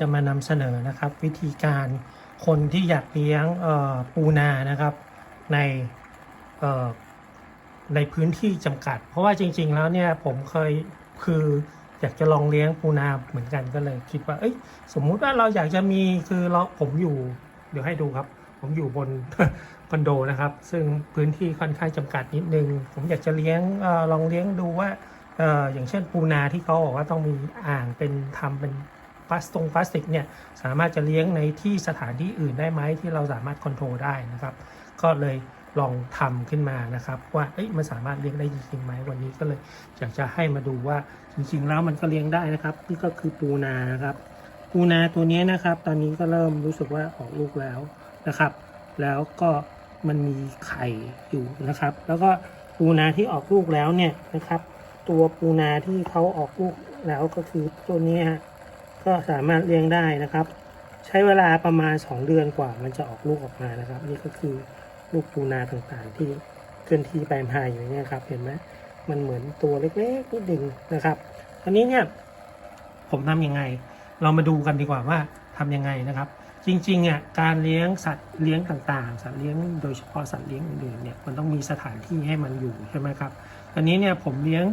จะมานำเสนอนะครับ วิธีการคนที่อยากเลี้ยงปูนานะครับในในพื้นที่จำกัด เพราะว่าจริง ๆ แล้วเนี่ยผมเคยคืออยากจะลองเลี้ยงปูนาเหมือนกันก็เลย คิดว่าเอ้ยสมมุติว่าเราอยากจะมีคือเราผมอยู่ เดี๋ยวให้ดูครับ ผมอยู่บนคอนโดนะครับ ซึ่งพื้นที่ค่อนข้างจำกัดนิดนึง ผมอยากจะเลี้ยงอลองเลี้ยงดูว่าอย่างเช่นปูนาที่เขาบอกว่าต้องมีอ่างเป็นทำเป็น พลาสตงพลาสติกเนี่ยสามารถจะเลี้ยงในที่สถานที่อื่นได้ไหมที่เราสามารถคอนโทรลได้นะครับ ก็เลยลองทำขึ้นมานะครับ ว่าเอ้ยมันสามารถเลี้ยงได้จริงๆไหมวันนี้ก็เลยอยากจะให้มาดูว่าจริงๆแล้วมันก็เลี้ยงได้นะครับ นี่ก็คือปูนานะครับ ปูนาตัวนี้นะครับ ตอนนี้ก็เริ่มรู้สึกว่าออกลูกแล้วนะครับ แล้วก็มันมีไข่อยู่นะครับ แล้วก็ปูนาที่ออกลูกแล้วเนี่ยนะครับ ตัวปูนาที่เขาออกลูกแล้วก็คือตัวนี้ฮะ ก็สามารถเลี้ยงได้นะครับ ใช้เวลาประมาณ 2 เดือนกว่า มันจะออกลูกออกมานะครับ นี่ก็คือลูกปูนาต่างๆ ที่เคลื่อนที่ไปมาอยู่เนี่ยครับ เห็นไหมมันเหมือนตัวเล็กๆนิดหนึ่งนะครับอันนี้เนี่ยผมทำยังไง เรามาดูกันดีกว่าว่าทำยังไงนะครับ จริงๆอะการเลี้ยงสัตว์เลี้ยงต่างๆ สัตว์เลี้ยงโดยเฉพาะสัตว์เลี้ยงอื่นๆเนี่ยมันต้องมีสถานที่ให้มันอยู่ใช่ไหมครับตอนนี้เนี่ยผมเลี้ยง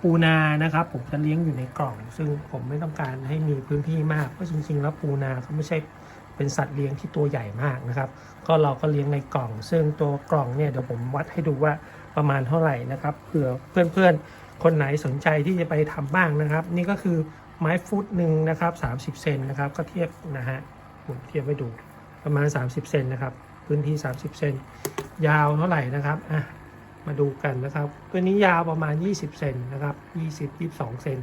ปูนานะครับ ผมจะเลี้ยงอยู่ในกล่อง ซึ่งผมไม่ต้องการให้มีพื้นที่มากเพราะจริง ๆ แล้วปูนาเขาไม่ใช่เป็นสัตว์เลี้ยงที่ตัวใหญ่มากนะครับ ก็เราก็เลี้ยงในกล่อง ซึ่งตัวกล่องเนี่ยเดี๋ยวผมวัดให้ดูว่าประมาณเท่าไหร่นะครับเผื่อเพื่อนๆ คนไหนสนใจที่จะไปทำบ้างนะครับ นี่ก็คือไม้ฟุตหนึ่งนะครับ30 เซนนะครับก็เทียบนะฮะผมเทียบไว้ดูประมาณ 30 เซนนะครับ พื้นที่ 30 เซนยาวเท่าไหร่นะครับอะ มาดูกันนะครับ ตัวนี้ยาวประมาณ 20 เซนนะครับ 20 22 เซน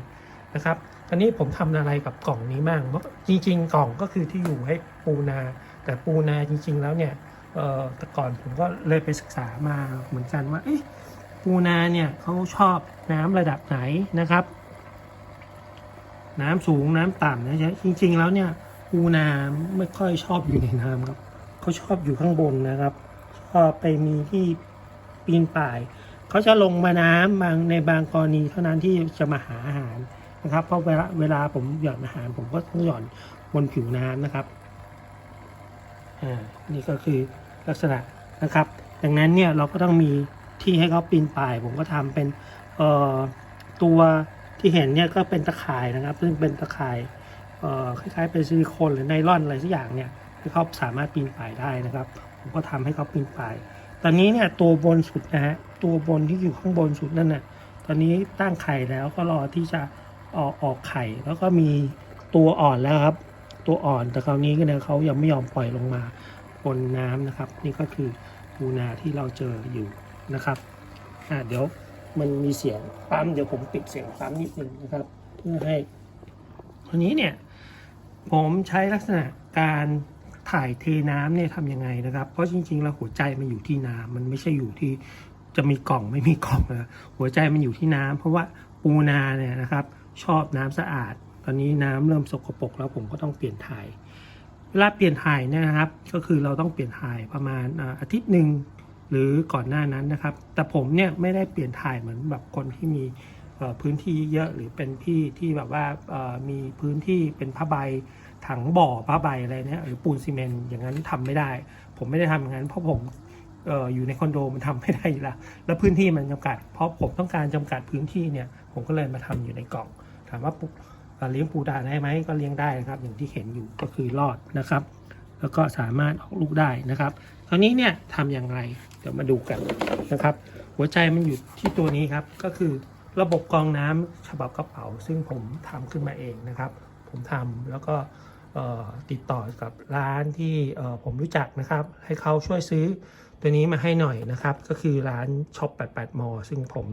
นะครับตอนนี้ผมทำอะไรกับกล่องนี้บ้างจริง ๆ กล่องก็คือที่อยู่ให้ปูนา แต่ปูนาจริง ๆ แล้วเนี่ยเอ่อแต่ก่อนผมก็เลยไปศึกษามาเหมือนกันว่าปูนาเนี่ยเขาชอบน้ำระดับไหนนะครับ น้ำสูงน้ำต่ำนะจ๊ะจริง ๆ แล้วเนี่ยปูนาไม่ค่อยชอบอยู่ในน้ำครับเขาชอบอยู่ข้างบนนะครับชอบไปมีที่ ปีนป่าย เขาจะลงมาน้ำบางในบางกรณีเท่านั้นที่จะมาหาอาหารนะครับ เพราะเวลาเวลาผมหย่อนอาหารผมก็ต้องหย่อนบนผิวน้ำนะครับอ่านี่ก็คือลักษณะนะครับ ดังนั้นเนี่ยเราก็ต้องมีที่ให้เขาปีนป่าย ผมก็ทำเป็นเอ่อตัวที่เห็นเนี่ยก็เป็นตะข่ายนะครับ ซึ่งเป็นตะข่ายเอ่อคล้ายๆเป็นซิลิโคนหรือไนลอนอะไรสักอย่างเนี่ยให้เขาสามารถปีนป่ายได้นะครับ ผมก็ทำให้เขาปีนป่าย ตอนนี้เนี่ยตัวบนสุดนะฮะตัวบนที่อยู่ข้างบนสุดนั่นน่ะตอนนี้ตั้งไข่แล้วก็รอที่จะออกออกไข่ แล้วก็มีตัวอ่อนแล้วครับ ตัวอ่อนแต่คราวนี้ก็เนี่ยเขายังไม่ยอมปล่อยลงมาบนน้ำนะครับ นี่ก็คือปูนาที่เราเจออยู่นะครับอะเดี๋ยวมันมีเสียงปั๊มเดี๋ยวผมปิดเสียงปั๊มนิดนึงนะครับ เพื่อให้ทีนี้เนี่ยผมใช้ลักษณะการ ถ่ายเทน้ำเนี่ยทำยังไงนะครับ เพราะจริงๆแล้วหัวใจมันอยู่ที่น้ำมันไม่ใช่อยู่ที่จะมีกล่องไม่มีกล่องนะหัวใจมันอยู่ที่น้ำเพราะว่าปูนาเนี่ยนะครับ ชอบน้ำสะอาด ตอนนี้น้ำเริ่มสกปรกแล้วผมก็ต้องเปลี่ยนถ่าย เวลาเปลี่ยนถ่ายเนยนะครับ ก็คือเราต้องเปลี่ยนถ่ายประมาณอาทิตย์หนึ่งหรือก่อนหน้านั้นนะครับ แต่ผมเนี่ยไม่ได้เปลี่ยนถ่ายเหมือนแบบคนที่มีพื้นที่เยอะหรือเป็นที่ที่แบบว่ามีพื้นที่เป็นผ้าใบ ถังบ่อผ้าใบอะไรเนี่ยหรือปูนซีเมนต์อย่างนั้นทำไม่ได้ ผมไม่ได้ทำอย่างนั้นเพราะผมอออยู่ในคอนโดมันทำไม่ได้อยู่แล้วแล้วพื้นที่มันจำกัด เพราะผมต้องการจำกัดพื้นที่เนี่ยผมก็เลยมาทำอยู่ในกล่อง ถามว่าเลี้ยงปูดาได้ไหมก็เลี้ยงได้นะครับ อย่างที่เห็นอยู่ก็คือรอดนะครับ แล้วก็สามารถออกลูกได้นะครับคราวนี้เนี่ยทำอย่างไรเดี๋ยวมาดูกันนะครับ หัวใจมันอยู่ที่ตัวนี้ครับก็คือระบบกรองน้ำฉบับกระเป๋า ซึ่งผมทำขึ้นมาเองนะครับ ผมทำแล้วก็ ติดต่อกับร้านที่ผมรู้จักนะครับ ให้เขาช่วยซื้อตัวนี้มาให้หน่อยนะครับ ก็คือร้านช็อป88มอซึ่งผม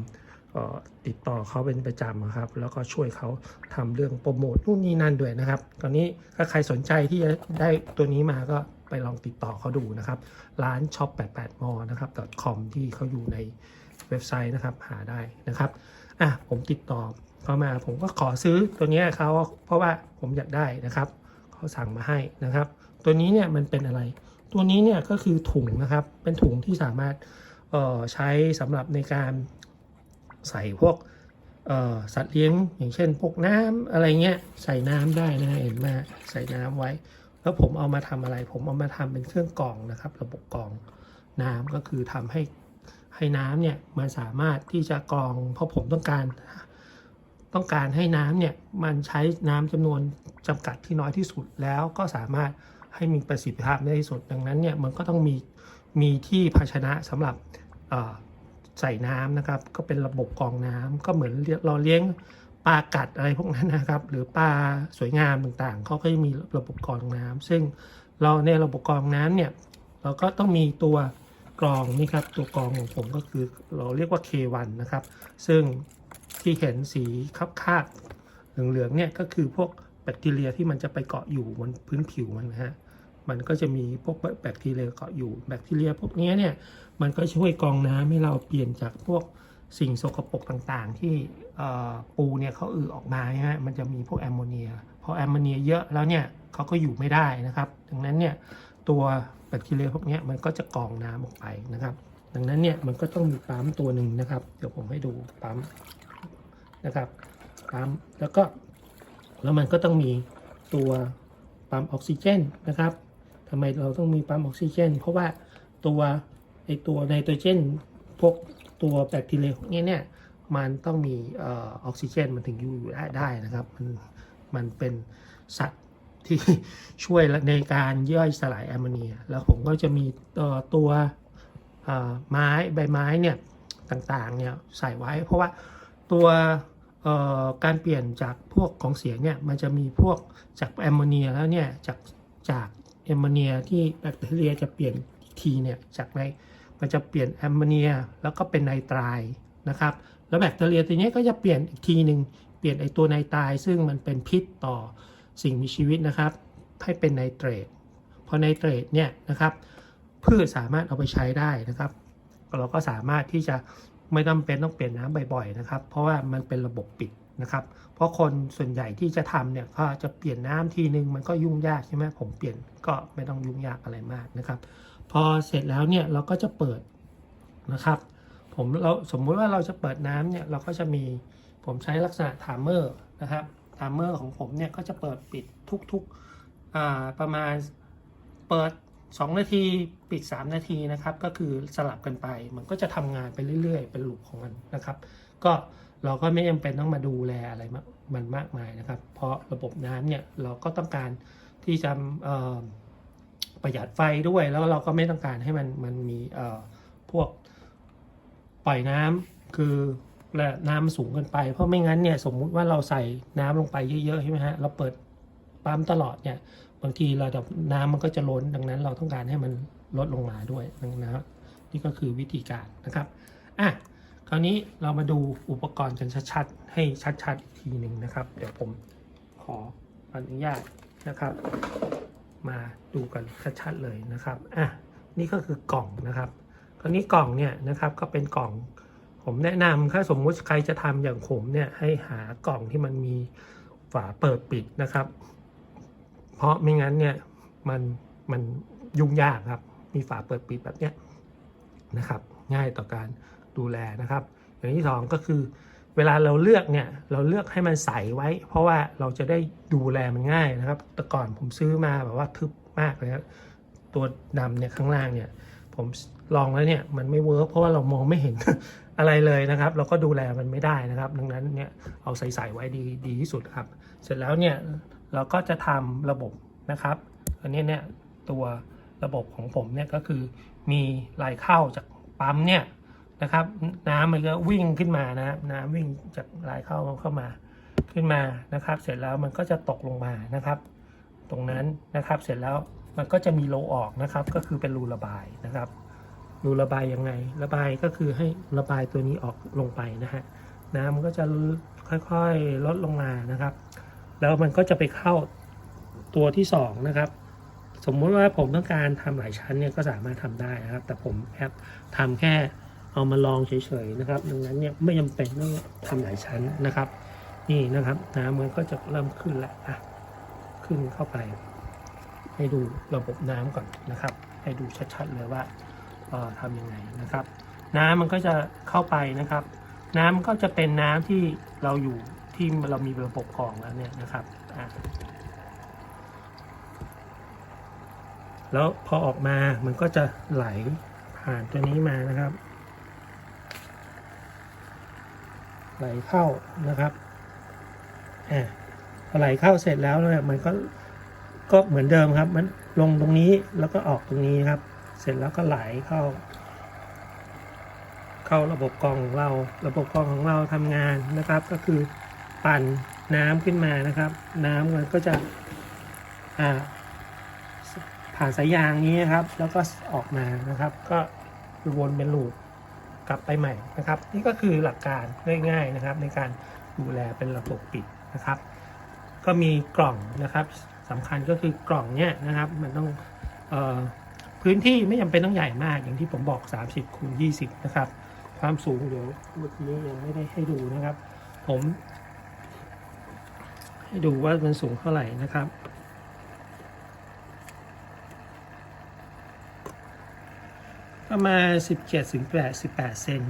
ติดต่อเขาเป็นประจำครับ แล้วก็ช่วยเขาทำเรื่องโปรโมทนู่นนี่นั่นด้วยนะครับ ตอนนี้ถ้าใครสนใจที่จะได้ตัวนี้มาก็ไปลองติดต่อเขาดูนะครับ ร้านช็อป88มอนะครับ .com ที่เขาอยู่ในเว็บไซต์นะครับหาได้นะครับอะผมติดต่อเขามาผมก็ขอซื้อตัวนี้เขาเพราะว่าผมอยากได้นะครับ เขาสั่งมาให้นะครับ ตัวนี้เนี่ยมันเป็นอะไร ตัวนี้เนี่ยก็คือถุงนะครับ เป็นถุงที่สามารถใช้สำหรับในการใส่พวกสัตว์เลี้ยงอย่างเช่นพวกน้ำอะไรเงี้ยใส่น้ำได้นะเห็นไหมใส่น้ำไว้ แล้วผมเอามาทำอะไร ผมเอามาทำเป็นเครื่องกรองนะครับ ระบบกรองน้ำก็คือทำให้ให้น้ำเนี่ยมันสามารถที่จะกรองเพราะผมต้องการ ต้องการให้น้ำเนี่ยมันใช้น้ำจำนวนจำกัดที่น้อยที่สุดแล้วก็สามารถให้มีประสิทธิภาพได้ที่สุด ดังนั้นเนี่ยมันก็ต้องมีมีที่ภาชนะสำหรับใส่น้ำนะครับ ก็เป็นระบบกรองน้ำก็เหมือนเราเลี้ยงปลากัดอะไรพวกนั้นนะครับ หรือปลาสวยงามต่างๆเขาก็จะมีระบบกรองน้ำซึ่งเราในระบบกรองน้ำเนี่ยเราก็ต้องมีตัวกรองนี่ครับตัวกรองของผมก็คือเราเรียกว่า K1 นะครับ ซึ่ง ที่เห็นสีคับคาดเหลืองๆเนี่ยก็คือพวกแบคทีเรียที่มันจะไปเกาะอยู่บนพื้นผิวมันนะฮะมันก็จะมีพวกแบคทีเรียเกาะอยู่แบคทีเรียพวกนี้เนี่ยมันก็ช่วยกรองน้ำให้เราเปลี่ยนจากพวกสิ่งสกปรกต่างๆ ที่ปูเนี่ยเขาอือออกมาฮะมันจะมีพวกแอมโมเนียพอแอมโมเนียเยอะแล้วเนี่ยเขาก็อยู่ไม่ได้นะครับ ดังนั้นเนี่ยตัวแบคทีเรียพวกนี้มันก็จะกรองน้ำออกไปนะครับ ดังนั้นเนี่ยมันก็ต้องมีปั๊มตัวหนึ่งนะครับ เดี๋ยวผมให้ดูปั๊ม นะครับปั๊มแล้วก็แล้วมันก็ต้องมีตัวปั๊มออกซิเจนนะครับทำไมเราต้องมีปั๊มออกซิเจน เพราะว่าตัวไอตัวไนโตรเจนพวกตัวแบคทีเรียพวกนี้เนี่ยมันต้องมีออกซิเจนมันถึงอยู่ได้ไดนะครับมันมันเป็นสัตว์ที่ช่วยในการย่อยสลายแอมโมเนีย แล้วผมก็จะมีตัวไม้ใบไม้เนี่ยต่างๆเนี่ยใส่ไว้ เพราะว่าตัว การเปลี่ยนจากพวกของเสียเนี่ยมันจะมีพวกจากแอมโมเนียแล้วเนี่ยจากจากแอมโมเนียที่แบคทีเรียจะเปลี่ยนอีกทีเนี่ยจากในมันจะเปลี่ยนแอมโมเนียแล้วก็เป็นไนไตรายนะครับแล้วแบคทีเรียตัวนี้ก็จะเปลี่ยนอีกทีหนึ่งเปลี่ยนไอตัวไนไตรายซึ่งมันเป็นพิษต่อสิ่งมีชีวิตนะครับ ให้เป็นไนเตรตพอไนเตรตเนี่ยนะครับพืชสามารถเอาไปใช้ได้นะครับ เราก็สามารถที่จะ ไม่จำเป็นต้องเปลี่ยนน้ำบ่อยๆนะครับ เพราะว่ามันเป็นระบบปิดนะครับ เพราะคนส่วนใหญ่ที่จะทำเนี่ยก็จะเปลี่ยนน้ำทีนึงมันก็ยุ่งยากใช่ไหมผมเปลี่ยนก็ไม่ต้องยุ่งยากอะไรมากนะครับ พอเสร็จแล้วเนี่ยเราก็จะเปิดนะครับ ผมเราสมมุติว่าเราจะเปิดน้ำเนี่ยเราก็จะมีผมใช้ลักษณะไทม์เมอร์นะครับไทม์เมอร์ของผมเนี่ยก็จะเปิดปิดทุกๆประมาณเปิด 2 นาทีปิด 3 นาทีนะครับ ก็คือสลับกันไป มันก็จะทำงานไปเรื่อย ๆ เป็นลูปของมันนะครับ ก็เราก็ไม่จำเป็นต้องมาดูแลอะไรมันมากมายนะครับ เพราะระบบน้ำเนี่ยเราก็ต้องการที่จะประหยัดไฟด้วย แล้วเราก็ไม่ต้องการให้มันมันมีพวกปล่อยน้ำคือและน้ำสูงเกินไป เพราะไม่งั้นเนี่ยสมมุติว่าเราใส่น้ำลงไปเยอะๆใช่ไหมฮะเราเปิดปั๊มตลอดเนี่ย บางทีระดับน้ำมันก็จะล้นดังนั้น เราต้องการให้มันลดลงมาด้วยนะครับนี่ก็คือวิธีการนะครับอะคราวนี้เรามาดูอุปกรณ์กันชัดๆ ให้ชัดๆอีกทีหนึ่งนะครับ เดี๋ยวผมขออนุญาตนะครับ มาดูกันชัดๆเลยนะครับอะนี่ก็คือกล่องนะครับคราวนี้กล่องเนี่ยนะครับก็เป็นกล่องผมแนะนำถ้าสมมุติใครจะทำอย่างผมเนี่ยให้หากล่องที่มันมีฝาเปิดปิดนะครับ ราะไม่งั้นเนี่ยมันมันยุ่งยากครับ มีฝาเปิดปิดแบบเนี้ยนะครับ ง่ายต่อการดูแลนะครับ อย่างที่สองก็คือ เวลาเราเลือกเนี่ยเราเลือกให้มันใสไว้ เพราะว่าเราจะได้ดูแลมันง่ายนะครับ แต่ก่อนผมซื้อมาแบบว่าทึบมากเลยครับตัวดำเนี่ยข้างล่างเนี่ยผมลองแล้วเนี่ยมันไม่เวิร์กเพราะว่าเรามองไม่เห็นอะไรเลยนะครับ เราก็ดูแลมันไม่ได้นะครับ ดังนั้นเนี่ยเอาใส่ๆไว้ดีดีที่สุดครับ เสร็จแล้วเนี่ย เราก็จะทำระบบนะครับอันนี้เนี่ยตัวระบบของผมเนี่ยก็คือมีไหลเข้าจากปั๊มเนี่ยนะครับน้ำมันก็วิ่งขึ้นมานะครับน้ำวิ่งจากไหลเข้าเข้ามาขึ้นมานะครับ เสร็จแล้วมันก็จะตกลงมานะครับ ตรงนั้นนะครับเสร็จแล้วมันก็จะมีโลออกนะครับ ก็คือเป็นรูระบายนะครับรูระบายยังไง ระบายก็คือให้ระบายตัวนี้ออกลงไปนะฮะน้ำมันก็จะค่อยๆลดลงมานะครับ แล้วมันก็จะไปเข้าตัวที่สองนะครับ สมมุติว่าผมต้องการทำหลายชั้นเนี่ยก็สามารถทำได้นะครับ แต่ผมแอบทำแค่เอามาลองเฉยๆนะครับ ดังนั้นเนี่ยไม่จำเป็นต้องทำหลายชั้นนะครับ นี่นะครับน้ำมันก็จะเริ่มขึ้นแล้วอะขึ้นเข้าไป ให้ดูระบบน้ำก่อนนะครับ ให้ดูชัดๆเลยว่าเอ่อทำยังไงนะครับ น้ำมันก็จะเข้าไปนะครับ น้ำก็จะเป็นน้ำที่เราอยู่ ที่เรามีระบบกรองแล้วเนี่ยนะครับแล้วพอออกมามันก็จะไหลผ่านตัวนี้มานะครับ ไหลเข้านะครับอ่าพอไหลเข้าเสร็จแล้วเนี่ยมันก็ก็เหมือนเดิมครับ มันลงตรงนี้แล้วก็ออกตรงนี้ครับ เสร็จแล้วก็ไหลเข้า เข้าระบบกรองของเรา ระบบกรองของเราทำงานนะครับ ก็คือ ปั่นน้ำขึ้นมานะครับ น้ำมันก็จะผ่านสายยางนี้นะครับ แล้วก็ออกมานะครับ ก็วนเป็นลูปกลับไปใหม่นะครับ นี่ก็คือหลักการง่ายๆนะครับ ในการดูแลเป็นระบบปิดนะครับ ก็มีกล่องนะครับสำคัญก็คือกล่องเนี่ยนะครับ มันต้องออพื้นที่ไม่จำเป็นต้องใหญ่มากอย่างที่ผมบอก 30คูณ20 นะครับ ความสูงเดี๋ยวเมื่อกี้ยังไม่ได้ให้ดูนะครับ ผม ดูว่ามันสูงเท่าไหร่นะครับประมาณ17ถึง18เซน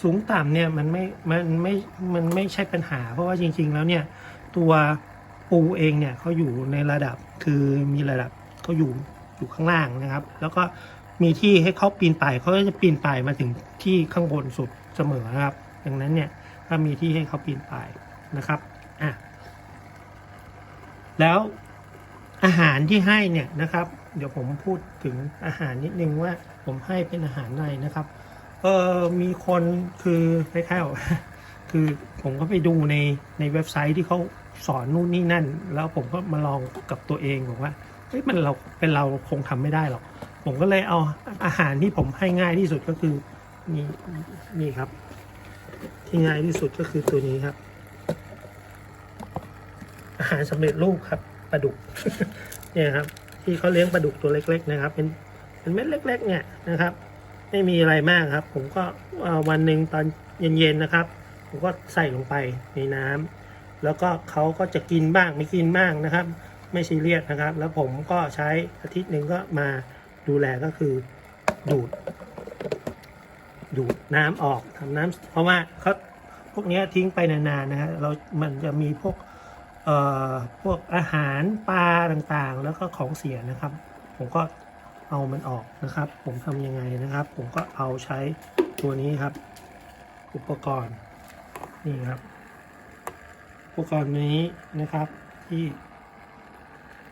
สูงต่ำเนี่ยมันไม่ มันไม่ มันไม่ใช่ปัญหา เพราะว่าจริง ๆ แล้วเนี่ย ตัวปูเองเนี่ยเขาอยู่ในระดับคือมีระดับเขาอยู่อยู่ข้างล่างนะครับ แล้วก็มีที่ให้เขาปีนป่ายเขาก็จะปีนป่ายมาถึงที่ข้างบนสุดเสมอนะครับ ดังนั้นเนี่ยถ้ามีที่ให้เขาปีนป่ายนะครับอะ แล้วอาหารที่ให้เนี่ยนะครับ เดี๋ยวผมพูดถึงอาหารนิดนึงว่าผมให้เป็นอาหารอะไรนะครับ เออมีคนคือคล้ายๆคือผมก็ไปดูในในเว็บไซต์ที่เขาสอนนู่นนี่นั่น แล้วผมก็มาลองกับตัวเองบอกว่าเฮ้ยมันเราเป็นเราคงทำไม่ได้หรอก ผมก็เลยเอาอาหารที่ผมให้ง่ายที่สุดก็คือนี่นี่ครับ ที่ง่ายที่สุดก็คือตัวนี้ครับ อาหารสำเร็จรูปครับปลาดุกเนี่ยครับ ที่เขาเลี้ยงปลาดุกตัวเล็ก ๆ นะครับ เป็นเป็นเม็ดเล็ก ๆ เนี่ยนะครับ ไม่มีอะไรมากครับ ผมก็วันหนึ่งตอนเย็นๆนะครับ ผมก็ใส่ลงไปในน้ำแล้วก็เขาก็จะกินบ้างไม่กินบ้างนะครับ ไม่ซีเรียสนะครับ แล้วผมก็ใช้อาทิตย์หนึ่งก็มาดูแลก็คือดูด ดูดน้ำออกทำน้ำเพราะว่าเขาพวกนี้ทิ้งไปนานๆนะฮะเรา มันจะมีพวก พวกอาหารปลาต่างๆ แล้วก็ของเสียนะครับ ผมก็เอามันออกนะครับ ผมทำยังไงนะครับ ผมก็เอาใช้ตัวนี้ครับ อุปกรณ์นี่ครับ อุปกรณ์นี้นะครับที่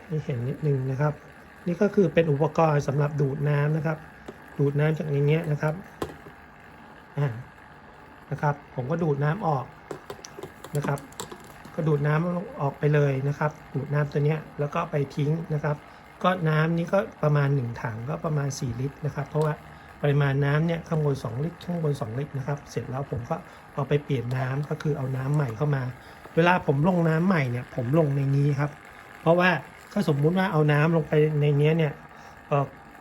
ให้เห็นนิดนึงนะครับ นี่ก็คือเป็นอุปกรณ์สำหรับดูดน้ำนะครับ ดูดน้ำจากในเนี้ยนะครับอ่านะครับ ผมก็ดูดน้ำออกนะครับ ก็ดูดน้ำออกไปเลยนะครับ ดูดน้ำตัวเนี้ยแล้วก็ไปทิ้งนะครับ ก็น้ำนี้ก็ประมาณ 1 ถังก็ประมาณ 4 ลิตรนะครับ เพราะว่าปริมาณน้ำเนี่ยข้างบน 2 ลิตรข้างบน 2 ลิตรนะครับ เสร็จแล้วผมก็เอาไปเปลี่ยนน้ำก็คือเอาน้ำใหม่เข้ามา เวลาผมลงน้ำใหม่เนี่ยผมลงในนี้ครับ เพราะว่าถ้าสมมุติว่าเอาน้ำลงไปในนี้เนี่ย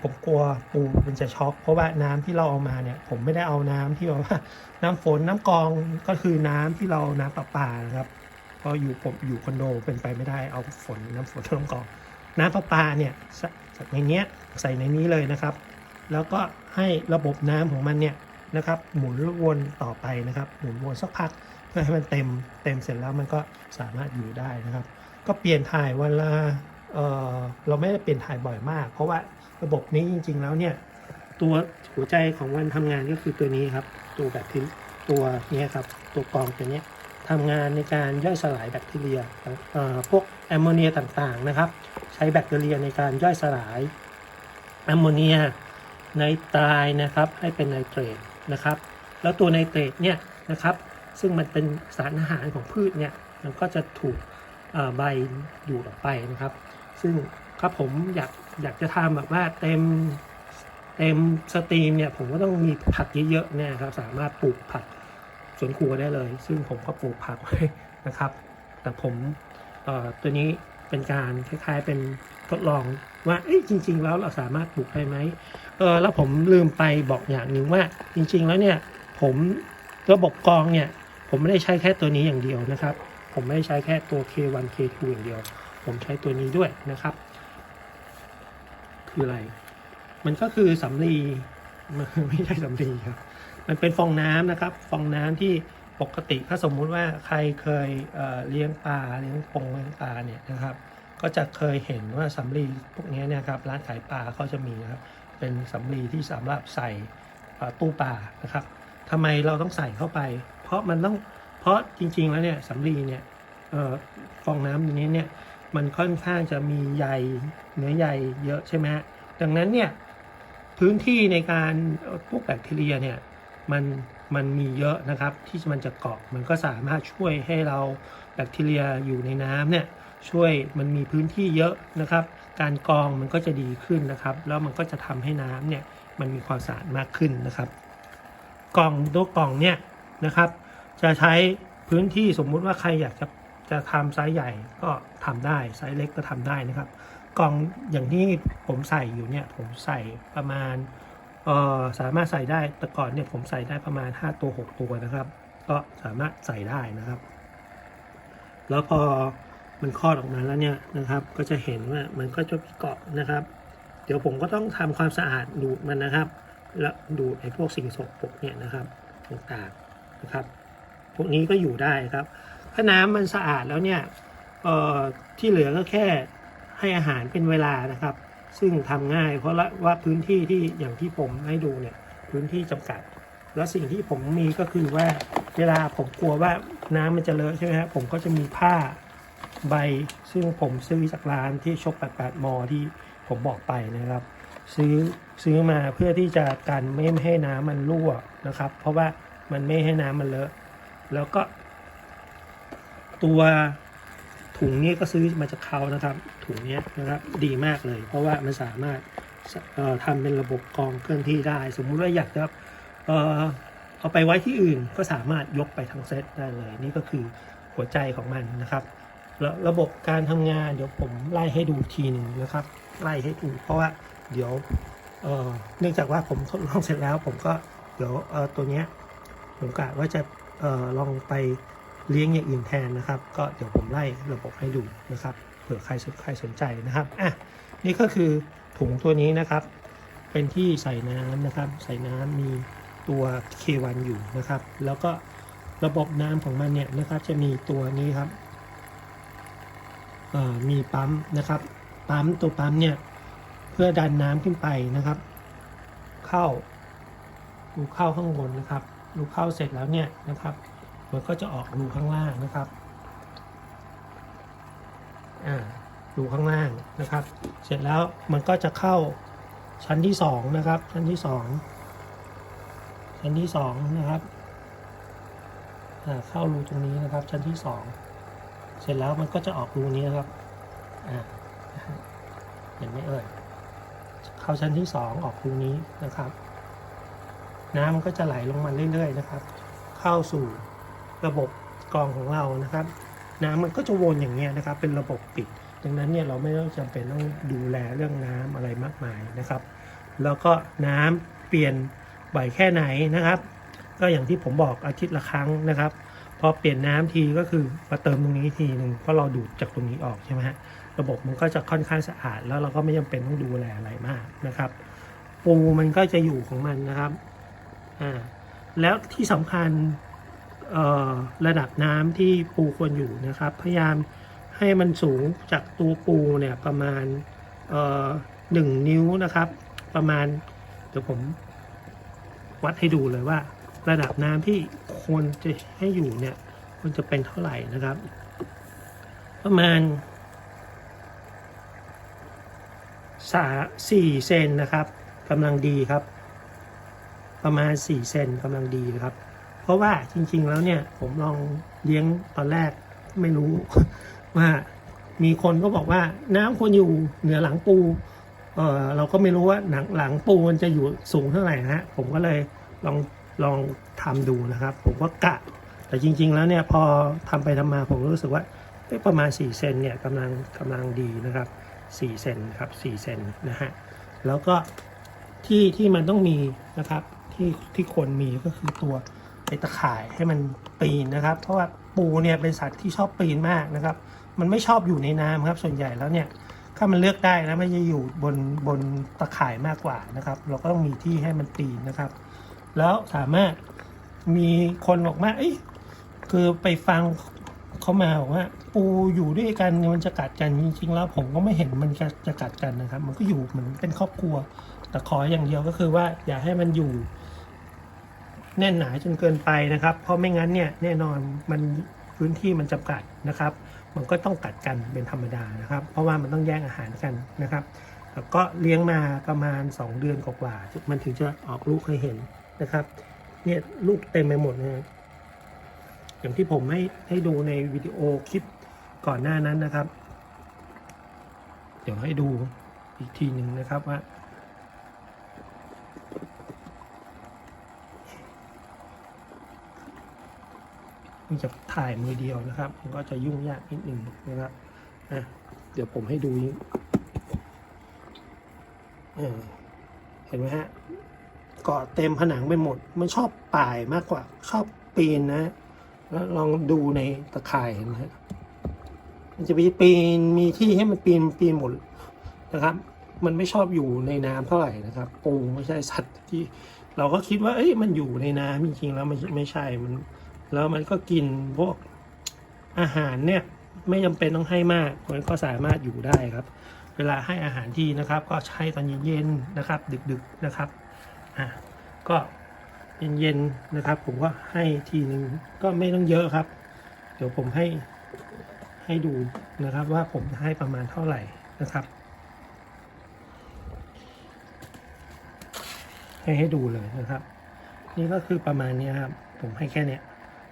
ผมกลัวปูมันจะช็อก เพราะว่าน้ำที่เราเอามาเนี่ย ผมไม่ได้เอาน้ำที่แบบว่าน้ำฝนน้ำกองก็คือน้ำที่เราน้ำประปานะครับ เพราะอยู่ผมอยู่คอนโดเป็นไปไม่ได้เอาฝนน้ำฝนน้ำกรองน้ำประปาเนี่ยใส่จากในเนี้ยใส่ในนี้เลยนะครับ แล้วก็ให้ระบบน้ำของมันเนี่ยนะครับ หมุนวนต่อไปนะครับ หมุนวนสักพักเพื่อให้มันเต็มเต็มเสร็จแล้วมันก็สามารถอยู่ได้นะครับ ก็เปลี่ยนถ่ายวันละเออเราไม่ได้เปลี่ยนถ่ายบ่อยมาก เพราะว่าระบบนี้จริง ๆ แล้วเนี่ยตัวหัวใจของมันทำงานก็คือตัวนี้ครับ ตัวแบคทีตัวนี้ครับ ตัวกรองตัวเนี้ย ทำงานในการย่อยสลายแบคทีเรียพวกแอมโมเนียต่างๆนะครับ ใช้แบคทีเรียในการย่อยสลายแอมโมเนียไนตรนะครับให้เป็นไนเตรตนะครับ แล้วตัวไนเตรตเนี่ยนะครับ ซึ่งมันเป็นสารอาหารของพืชเนี่ยมันก็จะถูกเอ่อใบดูดออกไปนะครับ ซึ่งครับผมอยากอยากจะทำแบบว่าเต็มเต็มสตรีมเนี่ยผมก็ต้องมีผักเยอะๆเนี่ยครับสามารถปลูกผัก สวนครัวได้เลย ซึ่งผมก็ปลูกผักไว้นะครับ แต่ผมตัวนี้เป็นการคล้ายๆเป็นทดลองว่าจริง ๆ แล้วเราสามารถปลูกได้ไหมเออแล้วผมลืมไปบอกอย่างหนึ่งว่า จริง ๆ แล้วเนี่ยผมระบบกองเนี่ยผมไม่ได้ใช้แค่ตัวนี้อย่างเดียวนะครับ ผมไม่ได้ใช้แค่ตัว K1 K2 อย่างเดียว ผมใช้ตัวนี้ด้วยนะครับ คืออะไร มันก็คือสำลีไม่ใช่สำลีครับ มันเป็นฟองน้ำนะครับ ฟองน้ำที่ปกติถ้าสมมุติว่าใครเคยเเลี้ยงปลาเลี้ยงปงเลี้ยงปลาเนี่ยนะครับ ก็จะเคยเห็นว่าสำลีพวกนี้เนี่ยครับ ร้านขายปลาเขาจะมีนะครับเป็นสำลีที่สำหรับใส่ตู้ปลานะครับทำไมเราต้องใส่เข้าไป เพราะมันต้องเพราะจริงๆแล้วเนี่ยสำลีเนี่ยออฟองน้ำตัวนี้เนี่ยมันค่อนข้างจะมีใยเนื้อใยเยอะใช่ไหมดังนั้นเนี่ยพื้นที่ในการพวกแบคทีเรียเนี่ย มันมันมีเยอะนะครับที่มันจะเกาะมันก็สามารถช่วยให้เราแบคทีเรียอยู่ในน้ำเนี่ยช่วยมันมีพื้นที่เยอะนะครับ การกรองมันก็จะดีขึ้นนะครับ แล้วมันก็จะทำให้น้ำเนี่ยมันมีความสะอาดมากขึ้นนะครับ กล่องตัวกล่องเนี่ยนะครับ จะใช้พื้นที่สมมุติว่าใครอยากจะจะทำไซส์ใหญ่ก็ทำได้ไซส์เล็กก็ทำได้นะครับ กล่องอย่างที่ผมใส่อยู่เนี่ยผมใส่ประมาณ สามารถใส่ได้แต่ก่อนเนี่ยผมใส่ได้ประมาณ 5 ตัว 6 ตัวนะครับ ก็สามารถใส่ได้นะครับ แล้วพอมันคลอดออกมาแล้วเนี่ยนะครับ ก็จะเห็นว่ามันก็จะมีเกาะนะครับ เดี๋ยวผมก็ต้องทำความสะอาดดูดมันนะครับ แล้วดูดไอ้พวกสิ่งสกปรกเนี่ยนะครับต่างๆนะครับ พวกนี้ก็อยู่ได้ครับ ถ้าน้ำมันสะอาดแล้วเนี่ยที่เหลือก็แค่ให้อาหารเป็นเวลานะครับ ซึ่งทำง่ายเพราะละว่าพื้นที่ที่อย่างที่ผมให้ดูเนี่ยพื้นที่จำกัด แล้วสิ่งที่ผมมีก็คือว่าเวลาผมกลัวว่าน้ำมันจะเลอะใช่ไหมครับผมก็จะมีผ้าใบซึ่งผมซื้อจากร้านที่ชกแปดแปดมอที่ผมบอกไปนะครับ ซื้อซื้อมาเพื่อที่จะกันไม่ให้น้ำมันรั่วนะครับ เพราะว่ามันไม่ให้น้ำมันเลอะ แล้วก็ตัว ถุงนี้ก็ซื้อมาจากเขานะครับ ถุงนี้นะครับดีมากเลย เพราะว่ามันสามารถเอ่อทำเป็นระบบกองเคลื่อนที่ได้ สมมุติว่าอยากจะเออเอาไปไว้ที่อื่นก็สามารถยกไปทั้งเซตได้เลย นี่ก็คือหัวใจของมันนะครับ แล้วระบบการทำงานเดี๋ยวผมไล่ให้ดูทีหนึ่งนะครับ ไล่ให้ดูเพราะว่าเดี๋ยวเนื่องจากว่าผมทดลองเสร็จแล้ว ผมก็เดี๋ยวตัวเนี้ยผมกะว่าจะออลองไป เลี้ยงอย่างอื่นแทนนะครับ ก็เดี๋ยวผมไล่ระบบให้ดูนะครับ เผื่อใครสนใครสนใจนะครับอะนี่ก็คือถุงตัวนี้นะครับ เป็นที่ใส่น้ำนะครับ ใส่น้ำมีตัว K1 อยู่นะครับ แล้วก็ระบบน้ำของมันเนี่ยนะครับจะมีตัวนี้ครับมีปั๊มนะครับปั๊มตัวปั๊มเนี่ยเพื่อดันน้ำขึ้นไปนะครับ เข้ารูเข้าข้างบนนะครับรูเข้าเสร็จแล้วเนี่ยนะครับ มันก็จะออกรูข้างล่างนะครับอ่ารูข้างล่างนะครับ เสร็จแล้วมันก็จะเข้าชั้นที่สองนะครับ ชั้นที่สองชั้นที่สองนะครับอ่าเข้ารูตรงนี้นะครับ ชั้นที่สองเสร็จแล้วมันก็จะออกรูนี้นะครับอ่าเห็นไหมเอ่ยเข้าชั้นที่สองออกรูนี้นะครับ น้ำมันก็จะไหลลงมาเรื่อยๆนะครับ เข้าสู่ ระบบกรองของเรานะครับ น้ำมันก็จะวนอย่างเงี้ยนะครับ เป็นระบบปิด ดังนั้นเนี่ยเราไม่ต้องจำเป็นต้องดูแลเรื่องน้ำอะไรมากมายนะครับ แล้วก็น้ำเปลี่ยนบ่อยแค่ไหนนะครับ ก็อย่างที่ผมบอกอาทิตย์ละครั้งนะครับพอเปลี่ยนน้ำทีก็คือมาเติมตรงนี้ทีหนึ่งเพราะเราดูดจากตรงนี้ออกใช่ไหมฮะระบบมันก็จะค่อนข้างสะอาด แล้วเราก็ไม่จำเป็นต้องดูแลอะไรมากนะครับ ปูมันก็จะอยู่ของมันนะครับอ่าแล้วที่สำคัญ ระดับน้ำที่ปูควรอยู่นะครับ พยายามให้มันสูงจากตัวปูเนี่ยประมาณหนึ่งนิ้วนะครับ ประมาณเดี๋ยวผมวัดให้ดูเลยว่า ระดับน้ำที่ควรจะให้อยู่เนี่ยควรจะเป็นเท่าไหร่นะครับ ประมาณสาสี่เซนนะครับกำลังดีครับ ประมาณสี่เซนกำลังดีนะครับ ราะว่าจริง ๆ แล้วเนี่ยผมลองเลี้ยงตอนแรกไม่รู้ ว่ามีคนก็บอกว่าน้ำควรอยู่เหนือหลังปูเออเราก็ไม่รู้ว่าหนังหลังปูมันจะอยู่สูงเท่าไหร่นะฮะผมก็เลยลองลองทำดูนะครับ ผมก็กะ แต่จริง ๆ แล้วเนี่ยพอทำไปทำมาผมรู้สึกว่าประมาณ4เซนเนี่ยกำลังกำลังดีนะครับ4เซนครับ4เซนนะฮะแล้วก็ที่ที่มันต้องมีนะครับที่ที่ควรมีก็คือตัว ไอ้ตะข่ายให้มันปีนนะครับ เพราะว่าปูเนี่ยเป็นสัตว์ที่ชอบปีนมากนะครับ มันไม่ชอบอยู่ในน้ำครับ ส่วนใหญ่แล้วเนี่ยถ้ามันเลือกได้นะไม่จะอยู่บนบนตะข่ายมากกว่านะครับ เราก็ต้องมีที่ให้มันปีนนะครับ แล้วสามารถมีคนบอกว่าเอ้ยคือไปฟังเขามาบอกว่า ปูอยู่ด้วยกันมันจะกัดกันจริงๆแล้วผมก็ไม่เห็นมันจะจะกัดกันนะครับ มันก็อยู่เหมือนเป็นครอบครัว แต่ขออย่างเดียวก็คือว่าอย่าให้มันอยู่ แน่นหนาจนเกินไปนะครับ เพราะไม่งั้นเนี่ยแน่นอนมันพื้นที่มันจำกัดนะครับ มันก็ต้องกัดกันเป็นธรรมดานะครับ เพราะว่ามันต้องแย่งอาหารกันนะครับแล้วก็เลี้ยงมาประมาณ 2 เดือนกว่าๆมันถึงจะออกลูกให้เห็นนะครับ เนี่ยลูกเต็มไปหมดเลยอย่างที่ผมให้ให้ดูในวิดีโอคลิปก่อนหน้านั้นนะครับ เดี๋ยวให้ดูอีกทีหนึ่งนะครับว่า มันจะถ่ายมือเดียวนะครับ มันก็จะยุ่งยากนิดหนึ่งนะครับอะเดี๋ยวผมให้ดูเห็นไหมฮะเกาะเต็มผนังไปหมด มันชอบป่ายมากกว่า ชอบปีนนะ แล้วลองดูในตะข่ายเห็นไหมฮะมันจะมีปีนมีที่ให้มันปีนปีนหมดนะครับ มันไม่ชอบอยู่ในน้ำเท่าไหร่นะครับ ปูไม่ใช่สัตว์ที่ เราก็คิดว่า เอ้ยมันอยู่ในน้ำจริงๆแล้วมันไม่ใช่มัน แล้วมันก็กินพวกอาหารเนี่ยไม่จำเป็นต้องให้มาก มันก็สามารถอยู่ได้ครับ เวลาให้อาหารที่นะครับ ก็ใช้ตอนเย็นๆนะครับ ดึกๆนะครับอะก็เย็นๆนะครับ ผมก็ให้ทีนึงก็ไม่ต้องเยอะครับ เดี๋ยวผมให้ให้ดูนะครับว่าผมให้ประมาณเท่าไหร่นะครับ ให้ให้ดูเลยนะครับ นี่ก็คือประมาณนี้ครับ ผมให้แค่เนี้ย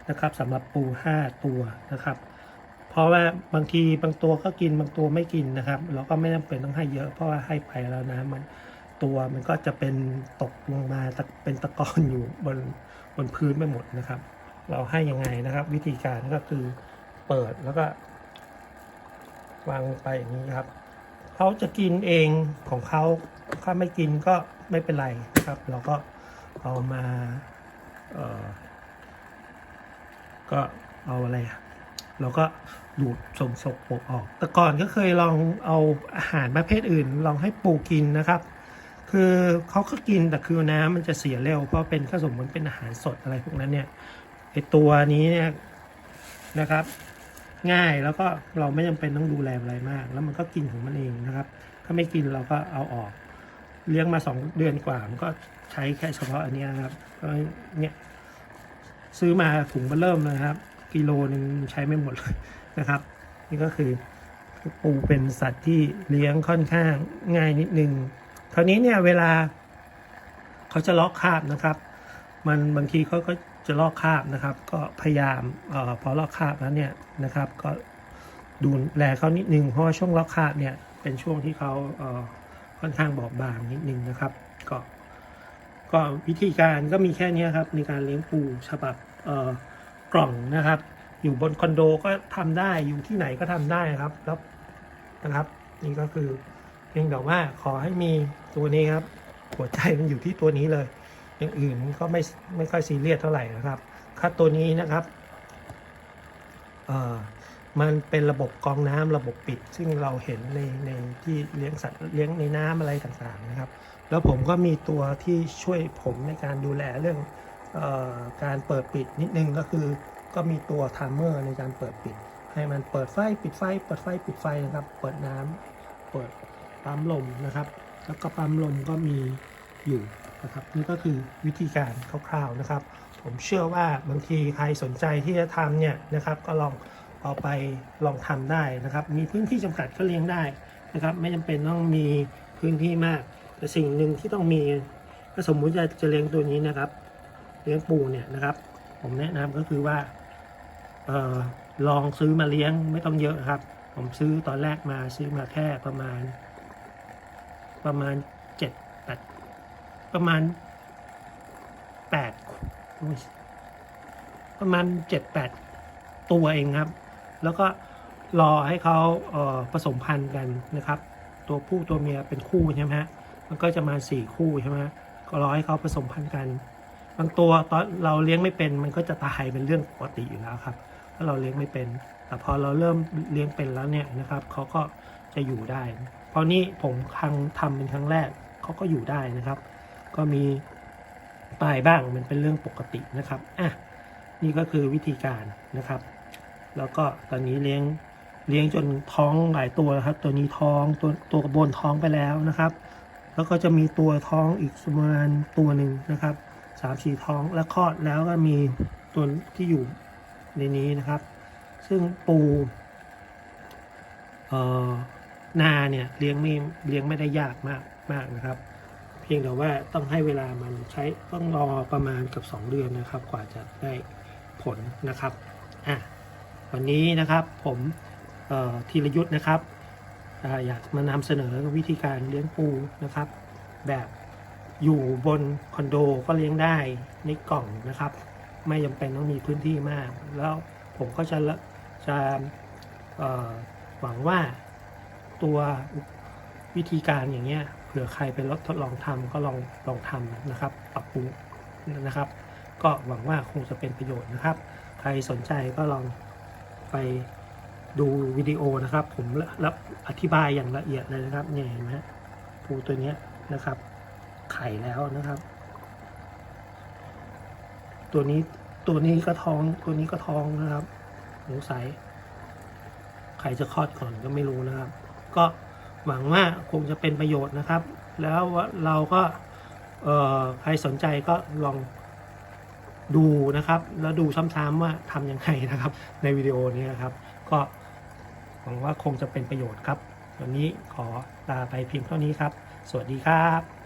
นะครับสำหรับปูห้าตัวนะครับ เพราะว่าบางทีบางตัวก็กินบางตัวไม่กินนะครับ เราก็ไม่จำเป็นต้องให้เยอะเพราะว่าให้ไปแล้วนะมันตัวมันก็จะเป็นตกลงมาเป็นตะกอนอยู่บนบนพื้นไปหมดนะครับ เราให้ยังไงนะครับ วิธีการก็คือเปิดแล้วก็วางไปอย่างนี้ครับเขาจะกินเองของเขาถ้าไม่กินก็ไม่เป็นไรนะครับ เราก็เอามา ก็เอาอะไรอะเราก็ดูดส่งศกปกออก แต่ก่อนก็เคยลองเอาอาหารประเภทอื่น ลองให้ปูกินนะครับ คือเขาก็กินแต่คือน้ำมันจะเสียเร็ว เพราะเป็นถ้าสมมติเป็นอาหารสดอะไรพวกนั้นเนี่ยไอตัวนี้เนี่ยนะครับ ง่ายแล้วก็เราไม่จำเป็นต้องดูแลอะไรมาก แล้วมันก็กินของมันเองนะครับ ถ้าไม่กินเราก็เอาออก เลี้ยงมาสองเดือนกว่ามันก็ใช้แค่เฉพาะอันนี้นะครับเนี่ย ซื้อมาถุงมาเริ่มเลยครับ กิโลหนึ่งใช้ไม่หมดเลยนะครับ นี่ก็คือปูเป็นสัตว์ที่เลี้ยงค่อนข้างง่ายนิดนึงคราวนี้เนี่ยเวลาเขาจะลอกคาบนะครับ มันบางทีเขาก็จะลอกคาบนะครับ ก็พยายามเออพอลอกคาบแล้วเนี่ยนะครับ ก็ดูแลเขานิดนึงเพราะช่วงลอกคาบเนี่ยเป็นช่วงที่เขาเอ่อค่อนข้างบอบบางนิดนึงนะครับ ก็วิธีการก็มีแค่นี้ครับในการเลี้ยงปูฉบับกล่องนะครับ อยู่บนคอนโดก็ทำได้อยู่ที่ไหนก็ทำได้ครับแล้วนะครับ นี่ก็คือเพียงแต่ว่าขอให้มีตัวนี้ครับ หัวใจมันอยู่ที่ตัวนี้เลย อย่างอื่นก็ไม่ไม่ค่อยซีเรียสเท่าไหร่นะครับค่าตัวนี้นะครับเอ่อมันเป็นระบบกรองน้ำระบบปิด ซึ่งเราเห็นในในที่เลี้ยงสัตว์เลี้ยงในน้ำอะไรต่างๆนะครับ แล้วผมก็มีตัวที่ช่วยผมในการดูแลเรื่องออการเปิดปิดนิดนึงก็คือ ก็มีตัวไทม์เมอร์ในการเปิดปิด ให้มันเปิดไฟปิดไฟ เปิดไฟปิดไฟนะครับ เปิดน้ำเปิดปั๊มลมนะครับ แล้วก็ปั๊มลมก็มีอยู่นะครับ นี่ก็คือวิธีการคร่าวๆนะครับ ผมเชื่อว่าบางทีใครสนใจที่จะทำเนี่ยนะครับ ก็ลองเอาไปลองทำได้นะครับ มีพื้นที่จำกัดก็เลี้ยงได้นะครับ ไม่จำเป็นต้องมีพื้นที่มาก แต่สิ่งหนึ่งที่ต้องมีถ้าสมมุติจะจะเลี้ยงตัวนี้นะครับ เลี้ยงปูเนี่ยนะครับ ผมแนะนำก็คือว่าเออลองซื้อมาเลี้ยงไม่ต้องเยอะครับ ผมซื้อตอนแรกมาซื้อมาแค่ประมาณ ประมาณเจ็ดแปดประมาณแปดประมาณเจ็ดแปดตัวเองครับ แล้วก็รอให้เขาเอ่อผสมพันธุ์กันนะครับ ตัวผู้ตัวเมียเป็นคู่ใช่ไหมฮะ มันก็จะมาสี่คู่ใช่ไหมก็รอให้เขาผสมพันธุ์กัน บางตัวตอนเราเลี้ยงไม่เป็น มันก็จะตายเป็นเรื่องปกติอยู่แล้วครับถ้าเราเลี้ยงไม่เป็น แต่พอเราเริ่มเลี้ยงเป็นแล้วเนี่ยนะครับเขาก็จะอยู่ได้ เพราะนี่ผมครั้งทำเป็นครั้งแรกเขาก็อยู่ได้นะครับ ก็มีตายบ้างมันเป็นเรื่องปกตินะครับอะนี่ก็คือวิธีการนะครับ แล้วก็ตอนนี้เลี้ยงเลี้ยงจนท้องหลายตัวแล้วครับ ตัวนี้ท้องตัวตัวกระโบนท้องไปแล้วนะครับ แล้วก็จะมีตัวท้องอีกประมาณตัวหนึ่งนะครับสามสี่ท้องแล้วคลอดแล้วก็มีตัวที่อยู่ในนี้นะครับ ซึ่งปูเอ่อนาเนี่ยเลี้ยงไม่เลี้ยงไม่ได้ยากมากมากนะครับ เพียงแต่ว่าต้องให้เวลามันใช้ต้องรอประมาณกับ 2 เดือนนะครับ กว่าจะได้ผลนะครับอะวันนี้นะครับผมเอ่อธีรยุทธ์นะครับ อยากมานำเสนอวิธีการเลี้ยงปูนะครับ แบบอยู่บนคอนโดก็เลี้ยงได้ในกล่องนะครับ ไม่จำเป็นต้องมีพื้นที่มาก แล้วผมก็จะจะหวังว่าตัววิธีการอย่างเงี้ยเผื่อใครไปทดลองทำก็ลองลองทำนะครับปรับปรุงนะครับ ก็หวังว่าคงจะเป็นประโยชน์นะครับ ใครสนใจก็ลองไป ดูวิดีโอนะครับ ผมรับอธิบายอย่างละเอียดเลยนะครับเนี่ยเห็นไหมปูตัวนี้นะครับ ไข่แล้วนะครับ ตัวนี้ตัวนี้ก็ท้องตัวนี้ก็ท้องนะครับสงสัยใครจะคลอดก่อนก็ไม่รู้นะครับ ก็หวังว่าคงจะเป็นประโยชน์นะครับ แล้วเราก็ใครสนใจก็ลองดูนะครับ แล้วดูซ้ำๆว่าทำยังไงนะครับ ในวิดีโอนี้นะครับ ก็ วังว่าคงจะเป็นประโยชน์ครับ วันนี้ขอลาไปเพียงเท่านี้ครับ สวัสดีครับ